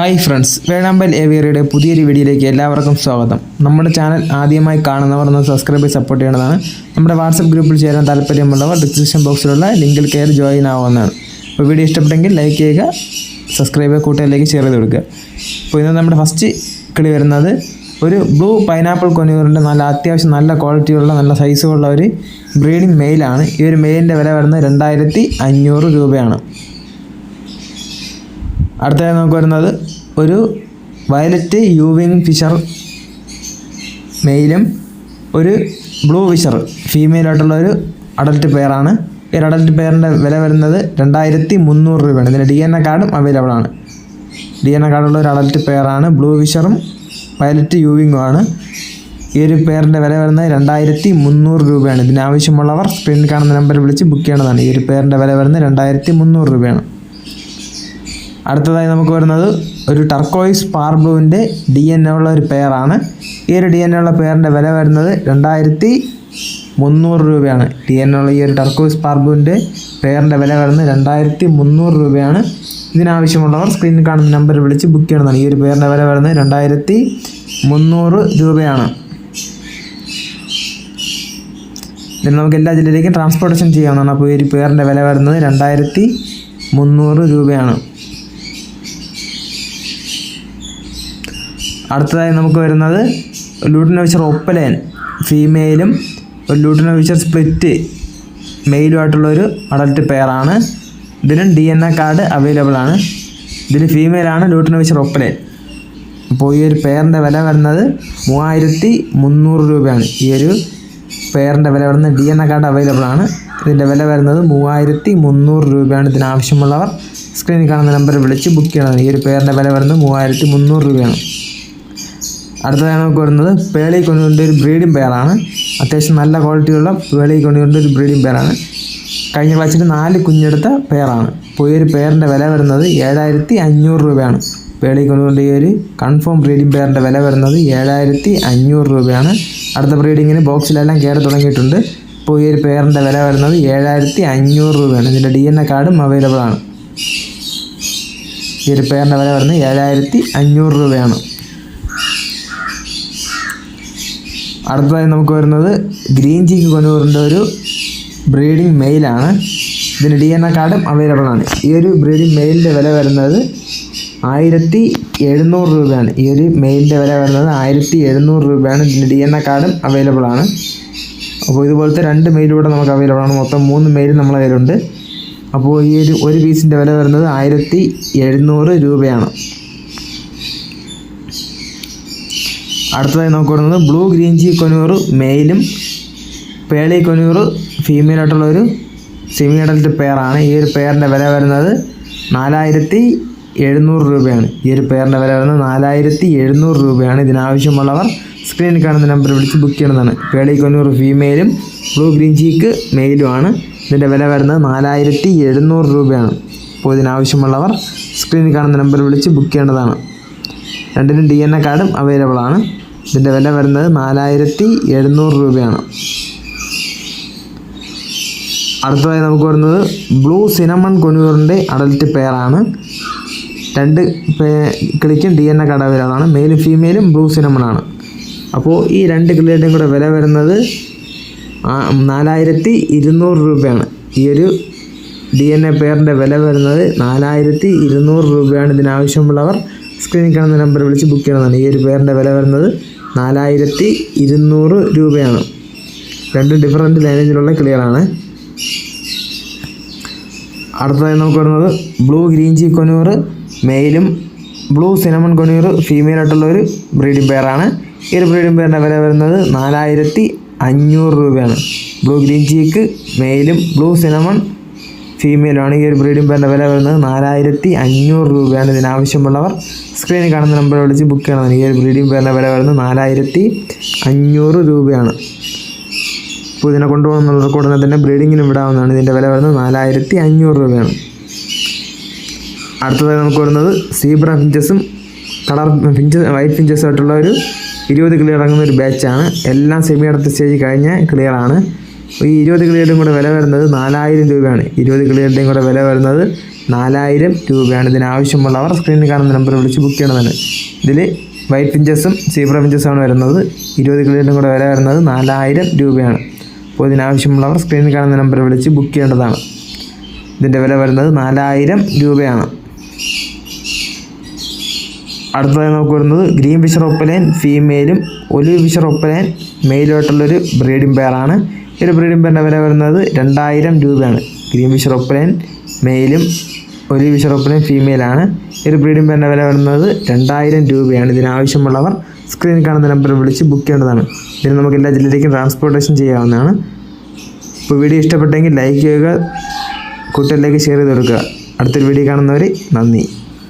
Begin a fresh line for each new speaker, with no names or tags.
Hi friends വേണാമ്പൽ ഏവിയറിയുടെ പുതിയൊരു വീഡിയോയിലേക്ക് എല്ലാവർക്കും സ്വാഗതം. നമ്മുടെ ചാനൽ ആദ്യമായി കാണുന്നവർ ഒന്ന് സബ്സ്ക്രൈബ് ചെയ്ത് സപ്പോർട്ട് ചെയ്യേണ്ടതാണ് നമ്മുടെ വാട്സപ്പ് ഗ്രൂപ്പിൽ ചേരാൻ താല്പര്യമുള്ളവർ ഡിസ്ക്രിപ്ഷൻ ബോക്സിലുള്ള ലിങ്കിൽ കയറി ജോയിൻ ആവുന്നതാണ്. അപ്പോൾ വീഡിയോ ഇഷ്ടപ്പെട്ടെങ്കിൽ ലൈക്ക് ചെയ്യുക സബ്സ്ക്രൈബ് ചെയ്യുക കൂട്ടുകാരിലേക്ക് ഷെയർ ചെയ്ത് കൊടുക്കുക. അപ്പോൾ ഇന്ന് നമ്മുടെ ഫസ്റ്റ് കിളി വരുന്നത് ഒരു ബ്ലൂ പൈനാപ്പിൾ കൊന്നൂറിന്റെ നല്ല അത്യാവശ്യം നല്ല ക്വാളിറ്റിയുള്ള നല്ല സൈസുള്ള ഒരു ബ്രീഡിംഗ് മെയിലാണ് ഈ ഒരു മെയിലിന്റെ വില വരുന്നത് രണ്ടായിരത്തി അഞ്ഞൂറ് രൂപയാണ്. അടുത്തതായി നമുക്ക് വരുന്നത് ഒരു വയലറ്റ് യൂവിങ് ഫിഷർ മെയിലും ഒരു ബ്ലൂ ഫിഷർ. ഫീമെയിലായിട്ടുള്ള ഒരു അഡൽട്ട് പെയറാണ് ഈ ഒരു അഡൽട്ട് പെയറിന്റെ വില വരുന്നത് രണ്ടായിരത്തി മുന്നൂറ് രൂപയാണ് ഇതിന്റെ ഡി എൻ എ കാർഡും അവൈലബിൾ ആണ്. ഡി എൻ എ കാർഡുള്ള ഒരു അഡൽട്ട് പെയറാണ് ബ്ലൂ ഫിഷറും വയലറ്റ് യൂവിങ്ങും ആണ്. ഈ ഒരു പെയറിന്റെ വില വരുന്നത് രണ്ടായിരത്തി മുന്നൂറ് രൂപയാണ് ഇതിനാവശ്യമുള്ളവർ സ്ക്രീനിൽ കാണുന്ന നമ്പറിൽ വിളിച്ച് ബുക്ക് ചെയ്യേണ്ടതാണ്. ഈ ഒരു പെയറിന്റെ വില വരുന്നത് രണ്ടായിരത്തി മുന്നൂറ് രൂപയാണ്. അടുത്തതായി നമുക്ക് വരുന്നത് ഒരു ടർക്കോയിസ് പാർ ബ്ലൂവിന്റെ ഡി എൻ എ ഉള്ള ഒരു പെയറാണ് ഈ ഒരു ഡി എൻ എ ഉള്ള പെയറിന്റെ വില വരുന്നത് രണ്ടായിരത്തി മുന്നൂറ് രൂപയാണ് ഡി എൻ ഉള്ള ഈ ഒരു ടർക്കോയിസ് പാർ ബ്ലൂവിന്റെ പെയറിന്റെ വില വരുന്നത് രണ്ടായിരത്തി മുന്നൂറ് രൂപയാണ്. ഇതിനാവശ്യമുള്ളവർ സ്ക്രീനിൽ കാണുന്ന നമ്പർ വിളിച്ച് ബുക്ക് ചെയ്യണമെന്നാണ് ഈ ഒരു പെയറിന്റെ വില വരുന്നത് രണ്ടായിരത്തി മുന്നൂറ് രൂപയാണ്. ഇതിന് നമുക്ക് എല്ലാ ജില്ലയിലേക്കും ട്രാൻസ്പോർട്ടേഷൻ ചെയ്യാവുന്നതാണ്. അപ്പോൾ ഈ ഒരു പെയറിന്റെ വില വരുന്നത് രണ്ടായിരത്തി മുന്നൂറ് രൂപയാണ്. അടുത്തതായി നമുക്ക് വരുന്നത് ലൂട്ടിനോവിച്ചർ ഒപ്പലേൻ ഫീമെയിലും ഒരു ലൂട്ടിനോവിച്ചർ സ്പ്ലിറ്റ് മെയിലുമായിട്ടുള്ളൊരു അഡൽട്ട് പെയറാണ് ഇതിനും D N A card available ആണ്. ഇതിൽ ഫീമെയിലാണ് ലൂട്ടിനോവിച്ചർ ഒപ്പലേൻ അപ്പോൾ ഈ ഒരു പെയറിന്റെ വില വരുന്നത് മൂവായിരത്തി മുന്നൂറ് രൂപയാണ്. ഈ ഒരു പെയറിന്റെ വില വരുന്നത് D N A card available ആണ്. ഇതിന്റെ വില വരുന്നത് മൂവായിരത്തി മുന്നൂറ് രൂപയാണ് ഇതിനാവശ്യമുള്ളവർ സ്ക്രീനിൽ കാണുന്ന നമ്പറിൽ വിളിച്ച് ബുക്ക് ചെയ്യണം. ഈ ഒരു പേരിന്റെ വില വരുന്നത് മൂവായിരത്തി മുന്നൂറ് രൂപയാണ്. അടുത്തതായി നമുക്ക് വരുന്നത് പേളി കൊണ്ടുകൊണ്ട് ഒരു ബ്രീഡിംഗ് പെയറാണ് അത്യാവശ്യം നല്ല ക്വാളിറ്റിയുള്ള പേളി കൊണ്ടുകൊണ്ട് ഒരു ബ്രീഡിംഗ് പെയറാണ് കഴിഞ്ഞ ക്ലാസ്സിൽ നാല് കുഞ്ഞെടുത്ത പെയറാണ് അപ്പോൾ ഈ ഒരു പെയറിന്റെ വില വരുന്നത് ഏഴായിരത്തി അഞ്ഞൂറ് രൂപയാണ്. പേളി കൊണ്ടുകൊണ്ട് ഈ ഒരു കൺഫേം ബ്രീഡിംഗ് പെയറിന്റെ വില വരുന്നത് ഏഴായിരത്തി അഞ്ഞൂറ് രൂപയാണ്. അടുത്ത ബ്രീഡിങ്ങിന് ബോക്സിലെല്ലാം കയറി തുടങ്ങിയിട്ടുണ്ട്. ഇപ്പോൾ ഈ ഒരു പെയറിന്റെ വില വരുന്നത് ഏഴായിരത്തി അഞ്ഞൂറ് രൂപയാണ് ഇതിന്റെ ഡി എൻ എ കാർഡും അവൈലബിൾ ആണ്. ഈ ഒരു പെയറിന്റെ വില വരുന്നത് ഏഴായിരത്തി അഞ്ഞൂറ് രൂപയാണ്. അടുത്തതായി നമുക്ക് വരുന്നത് ഗ്രീൻ ജീക്ക് കൊണ്ടുവരേണ്ട ഒരു ബ്രീഡിംഗ് മെയിലാണ്. ഇതിന് ഡി എൻ എ കാർഡും അവൈലബിൾ ആണ്. ഈ ഒരു ബ്രീഡിംഗ് മെയിലിന്റെ വില വരുന്നത് ആയിരത്തി എഴുന്നൂറ് രൂപയാണ്. ഈ ഒരു മെയിലിന്റെ വില വരുന്നത് ആയിരത്തി എഴുന്നൂറ് രൂപയാണ്. ഇതിന് ഡി എൻ എ കാർഡും അവൈലബിൾ ആണ്. അപ്പോൾ ഇതുപോലത്തെ രണ്ട് മെയിലൂടെ നമുക്ക് അവൈലബിൾ ആണ്. മൊത്തം മൂന്ന് മെയിൽ നമ്മളെ കയ്യിലുണ്ട്. അപ്പോൾ ഈ ഒരു ഒരു പീസിന്റെ വില വരുന്നത് ആയിരത്തി എഴുന്നൂറ് രൂപയാണ്. അടുത്തതായി നമുക്ക് വരുന്നത് ബ്ലൂ ഗ്രീൻ ജി കൊനൂറ് മെയിലും പേളി കൊനൂറ് ഫീമെയിലായിട്ടുള്ള ഒരു സെമി അഡൽട്ട് പെയറാണ് ഈ ഒരു പെയറിന്റെ വില വരുന്നത് നാലായിരത്തി എഴുന്നൂറ് രൂപയാണ്. ഈ ഒരു പെയറിന്റെ വില വരുന്നത് നാലായിരത്തി എഴുന്നൂറ് രൂപയാണ്. ഇതിനാവശ്യമുള്ളവർ സ്ക്രീനിൽ കാണുന്ന നമ്പർ വിളിച്ച് ബുക്ക് ചെയ്യണമെന്നാണ് പേളി കൊന്നൂറ് ഫീമെയിലും ബ്ലൂ ഗ്രീൻ ചീക്ക് മെയിലുമാണ് ഇതിന്റെ വില വരുന്നത് നാലായിരത്തി എഴുന്നൂറ് രൂപയാണ്. അപ്പോൾ ഇതിനാവശ്യമുള്ളവർ സ്ക്രീനിൽ കാണുന്ന നമ്പർ വിളിച്ച് ബുക്ക് ചെയ്യേണ്ടതാണ്. രണ്ടിനും ഡി എൻ എ കാർഡും അവൈലബിൾ ആണ്. ഇതിന്റെ വില വരുന്നത് നാലായിരത്തി എഴുന്നൂറ് രൂപയാണ്. അടുത്തതായി നമുക്ക് വരുന്നത് ബ്ലൂ സിനമൺ കൊനൂറിന്റെ അഡൽറ്റ് പെയറാണ്. രണ്ട് കിളിക്കും ഡി എൻ എ അവൈലബിൾ മെയിലും ഫീമെയിലും ബ്ലൂ സിനമണാണ് അപ്പോൾ ഈ രണ്ട് കിളിയുടെയും കൂടെ വില വരുന്നത് നാലായിരത്തി ഇരുന്നൂറ് രൂപയാണ്. ഈ ഒരു ഡി എൻ എ പെയറിന്റെ വില വരുന്നത് നാലായിരത്തി ഇരുന്നൂറ് രൂപയാണ്. ഇതിനാവശ്യമുള്ളവർ സ്ക്രീനിൽ കാണുന്ന നമ്പർ വിളിച്ച് ബുക്ക് ചെയ്യണമെന്നാണ്. ഈ ഒരു പെയറിന്റെ വില വരുന്നത് നാലായിരത്തി ഇരുന്നൂറ് രൂപയാണ്. രണ്ട് ഡിഫറന്റ് ലൈനേജിലുള്ള ക്ലിയറാണ് അടുത്തതായി നമുക്ക് വരുന്നത് ബ്ലൂ ഗ്രീൻ ചീ കൊനൂറ് മെയിലും ബ്ലൂ സിനമൺ കൊനൂർ ഫീമെയിലായിട്ടുള്ള ഒരു ബ്രീഡിംഗ് പെയറാണ് ഈ ഒരു ബ്രീഡിംഗ് പെയറിന്റെ വില വരുന്നത് നാലായിരത്തി അഞ്ഞൂറ് രൂപയാണ് ബ്ലൂ ഗ്രീൻ ചീക്ക് മെയിലും ബ്ലൂ സിനമൺ ഫീമെയിലുമാണ് ഈ ഒരു ബ്രീഡിംഗ് പേരിന്റെ വില വരുന്നത് നാലായിരത്തി അഞ്ഞൂറ് രൂപയാണ്. ഇതിനാവശ്യമുള്ളവർ സ്ക്രീനിൽ കാണുന്ന നമ്പർ വിളിച്ച് ബുക്ക് ചെയ്യണം. ഈ ഒരു ബ്രീഡിംഗ് പേരിന്റെ വില വരുന്നത് നാലായിരത്തി അഞ്ഞൂറ് രൂപയാണ്. അപ്പോൾ ഇതിനെ കൊണ്ടുപോകുന്നവർക്ക് ഉടനെ തന്നെ ബ്രീഡിങ്ങിന് വിടാവുന്നതാണ് ഇതിന്റെ വില വരുന്നത് നാലായിരത്തി അഞ്ഞൂറ് രൂപയാണ്. അടുത്തതായി നമുക്ക് വരുന്നത് സീബ്ര ഫിഞ്ചസും കളർ ഫിഞ്ചസ് വൈറ്റ് ഫിഞ്ചസും ആയിട്ടുള്ള ഒരു ഇരുപത് കിളിയർ ഇറങ്ങുന്ന ഒരു ബാച്ചാണ് എല്ലാം സെമി അടുത്ത സ്റ്റേജ് കഴിഞ്ഞ ക്ലിയറാണ് ഈ ഇരുപത് കിളിയുടെയും കൂടെ വില വരുന്നത് നാലായിരം രൂപയാണ്. ഇരുപത് കിളിയുടെയും കൂടെ വില വരുന്നത് നാലായിരം രൂപയാണ്. ഇതിനാവശ്യമുള്ളവർ സ്ക്രീനിൽ കാണുന്ന നമ്പർ വിളിച്ച് ബുക്ക് ചെയ്യണമെന്ന്. ഇതിൽ വൈറ്റ് പിഞ്ചസും സീബ്ര പിഞ്ചസുമാണ് വരുന്നത്. ഇരുപത് കിളിയുടെയും കൂടെ വില വരുന്നത് നാലായിരം രൂപയാണ്. അപ്പോൾ ഇതിനാവശ്യമുള്ളവർ സ്ക്രീനിൽ കാണുന്ന നമ്പർ വിളിച്ച് ബുക്ക് ചെയ്യേണ്ടതാണ്. ഇതിന്റെ വില വരുന്നത് നാലായിരം രൂപയാണ്. അടുത്തതായി നമുക്ക് വരുന്നത് ഗ്രീൻ ഫിഷർ ഒപ്പലൈൻ ഫീമെയിലും ഒലിവ് ഫിഷർ ഒപ്പലൈൻ മെയിലായിട്ടുള്ളൊരു ബ്രീഡിംഗ് പെയറാണ് ഒരു ബ്രീഡിംഗ് പെയറിന്റെ വില വരുന്നത് രണ്ടായിരം രൂപയാണ്. ഗ്രീൻ ഒപ്പലൈൻ മെയിലും ഒരു ഫിഷർ ഒപ്പലൈൻ ഫീമെയിലാണ് ഒരു ബ്രീഡിംഗ് പെയറിന്റെ വില വരുന്നത് രണ്ടായിരം രൂപയാണ്. ഇതിനാവശ്യമുള്ളവർ സ്ക്രീനിൽ കാണുന്ന നമ്പറിൽ വിളിച്ച് ബുക്ക് ചെയ്യേണ്ടതാണ്. ഇതിന് നമുക്ക് എല്ലാ ജില്ലയിലേക്കും ട്രാൻസ്പോർട്ടേഷൻ ചെയ്യാവുന്നതാണ്. ഇപ്പോൾ വീഡിയോ ഇഷ്ടപ്പെട്ടെങ്കിൽ ലൈക്ക് ചെയ്യുക കൂട്ടുകാരിലേക്ക് ഷെയർ ചെയ്ത് കൊടുക്കുക. അടുത്തൊരു വീഡിയോ കാണുന്നവർ നന്ദി.